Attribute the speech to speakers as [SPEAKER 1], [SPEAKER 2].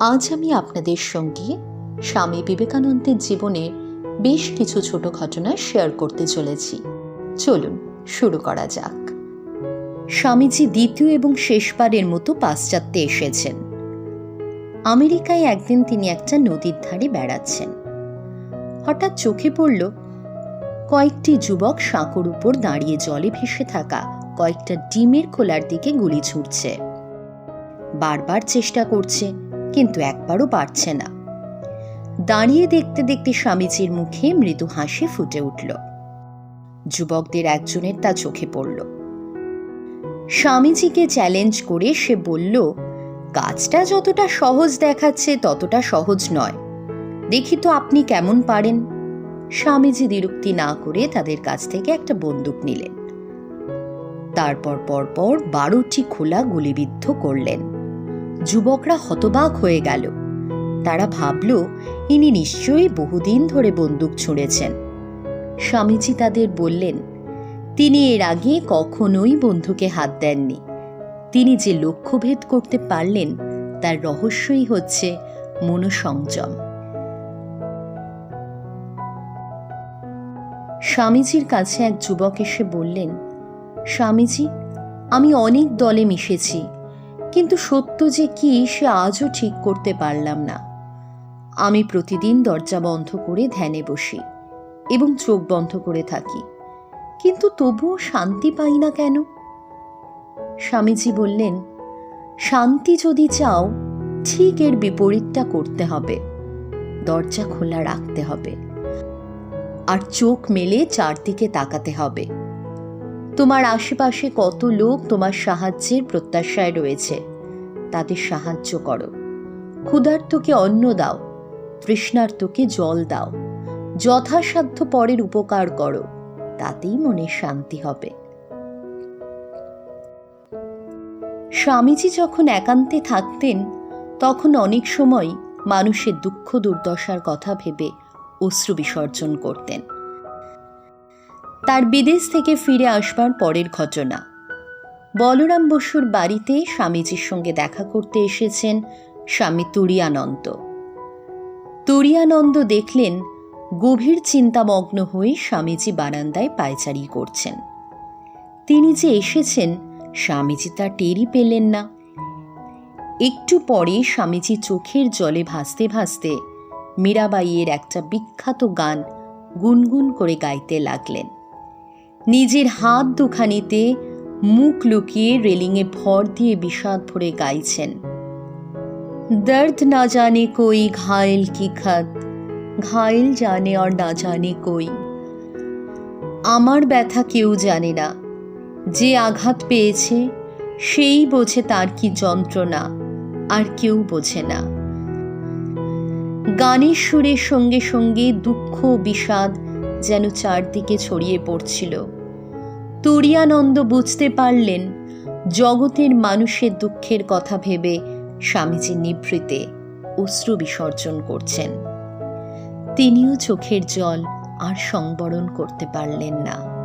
[SPEAKER 1] আজ আমি আপনাদের সঙ্গে স্বামী বিবেকানন্দের জীবনের বেশ কিছু ছোট ঘটনা শেয়ার করতে চলেছি। চলুন, শুরু করা যাক। স্বামীজি দ্বিতীয় এবং শেষবারের মতো পাশ্চাত্যে এসেছেন। আমেরিকায় একদিন তিনি একটা নদীর ধারে বেড়াচ্ছেন। হঠাৎ চোখে পড়ল, কয়েকটি যুবক সাঁকোর উপর দাঁড়িয়ে জলে ভেসে থাকা কয়েকটা ডিমের খোলার দিকে গুলি ছুটছে বারবার চেষ্টা করছে কিন্তু একবারও পারছে না। দাঁড়িয়ে দেখতে দেখতে স্বামীজির মুখে মৃদু হাসি ফুটে উঠল। যুবকদের একজনের তা চোখে পড়ল। স্বামীজিকে চ্যালেঞ্জ করে সে বলল, কাজটা যতটা সহজ দেখাচ্ছে, ততটা সহজ নয়। দেখি তো আপনি কেমন পারেন? স্বামীজি দ্বিরুক্তি না করে তাদের কাছ থেকে একটা বন্দুক নিলেন। তারপর পরপর বারোটি খোলা গুলিবিদ্ধ করলেন। যুবকরা হতবাক হয়ে গেল। তারা ভাবল, ইনি নিশ্চয়ই বহুদিন ধরে বন্দুক ছুঁড়েছেন। স্বামীজি তাদের বললেন, তিনি এর আগে কখনোই বন্ধুকে হাত দেননি। তিনি যে লক্ষ্যভেদ করতে পারলেন, তার রহস্যই হচ্ছে মনোসংযম। স্বামীজির কাছে এক যুবক এসে বললেন, স্বামীজি, আমি অনেক দলে মিশেছি। কিন্তু সত্য যে কি, সে আজও ঠিক করতে পারলাম না। আমি প্রতিদিন দরজা বন্ধ করে ধ্যানে বসি এবং চোখ বন্ধ করে থাকি। কিন্তু তবুও শান্তি পাই না কেন? স্বামীজি বললেন, শান্তি যদি চাও, ঠিক এর বিপরীতটা করতে হবে। দরজা খোলা রাখতে হবে। আর চোখ মেলে চারদিকে তাকাতে হবে। তোমার আশেপাশে কত লোক তোমার সাহায্যের প্রত্যাশায় রয়েছে। তাদের সাহায্য করো। ক্ষুধার্তকে অন্ন দাও, তৃষ্ণার্তকে জল দাও, যথাসাধ্য পরের উপকার করো, তাতেই মনে শান্তি হবে। স্বামীজি যখন একান্তে থাকতেন, তখন অনেক সময় মানুষের দুঃখ দুর্দশার কথা ভেবে অশ্রু বিসর্জন করতেন। তার বিদেশ থেকে ফিরে আসবার পরের ঘটনা। বলরাম বসুর বাড়িতে স্বামীজির সঙ্গে দেখা করতে এসেছেন স্বামী তুরিয়ানন্দ। তুরিয়ানন্দ দেখলেন গভীর চিন্তামগ্ন হয়ে স্বামীজি বারান্দায় পায়চারি করছেন। তিনি যে এসেছেন, স্বামীজি তা টেরই পেলেন না। একটু পরে স্বামীজি চোখের জলে ভাসতে ভাসতে মীরাবাইয়ের একটা বিখ্যাত গান গুনগুন করে গাইতে লাগলেন। নিজের হাত দুখানিতে মুখ লুকিয়ে রেলিংয়ে ভর দিয়ে বিষাদ ভরে গাইছেন। দর্দ না জানে কই, ঘায়েল কি খাত? ঘায়েল জানে আর না জানে কই। আমার ব্যথা কেউ জানে না। যে আঘাত পেয়েছে, সেই বোঝে তার কি যন্ত্রণা, আর কেউ বোঝে না। গানের সুরের সঙ্গে সঙ্গে দুঃখ বিষাদ যেন চারদিকে ছড়িয়ে পড়ছিল। তুরিয়ানন্দ বুঝতে পারলেন, জগতের মানুষের দুঃখের কথা ভেবে স্বামীজি নিভৃতে অশ্রু বিসর্জন করছেন। তিনিও চোখের জল আর সংবরণ করতে পারলেন না।